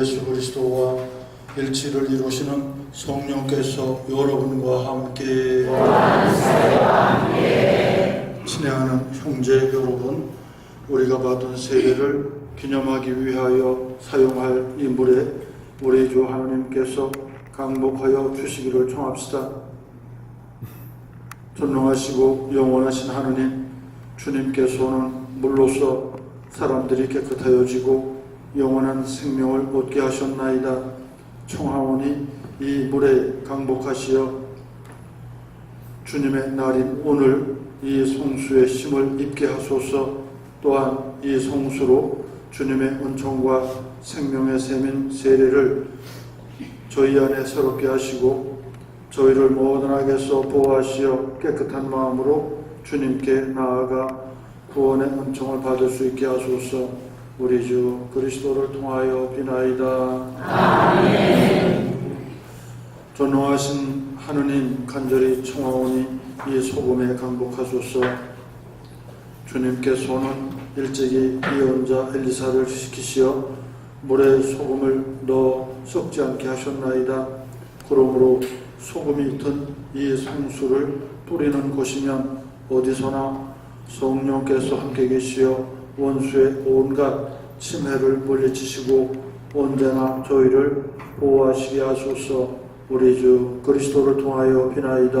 예수 그리스도와 일치를 이루시는 성령께서 여러분과 함께 친애하는 형제 여러분 우리가 받은 세례를 기념하기 위하여 사용할 이 물에 우리 주 하나님께서 강복하여 주시기를 청합시다. 전능하시고 영원하신 하느님 주님께서는 물로서 사람들이 깨끗하여지고 영원한 생명을 얻게 하셨나이다. 청하오니 이 물에 강복하시어 주님의 날인 오늘 이 성수의 힘을 입게 하소서 또한 이 성수로 주님의 은총과 생명의 셈인 세례를 저희 안에 새롭게 하시고 저희를 모든 악에서 보호하시어 깨끗한 마음으로 주님께 나아가 구원의 은총을 받을 수 있게 하소서 우리 주 그리스도를 통하여 비나이다. 전능하신 하느님 간절히 청하오니 이 소금에 강복하소서 주님께서는 일찍이 예언자 엘리사를 시키시어 물에 소금을 넣어 썩지 않게 하셨나이다. 그러므로 소금이 든 이 성수를 뿌리는 곳이면 어디서나 성령께서 함께 계시어 원수의 온갖 침해를 물리치시고 언제나 저희를 보호하시게 하소서 우리 주 그리스도를 통하여 비나이다.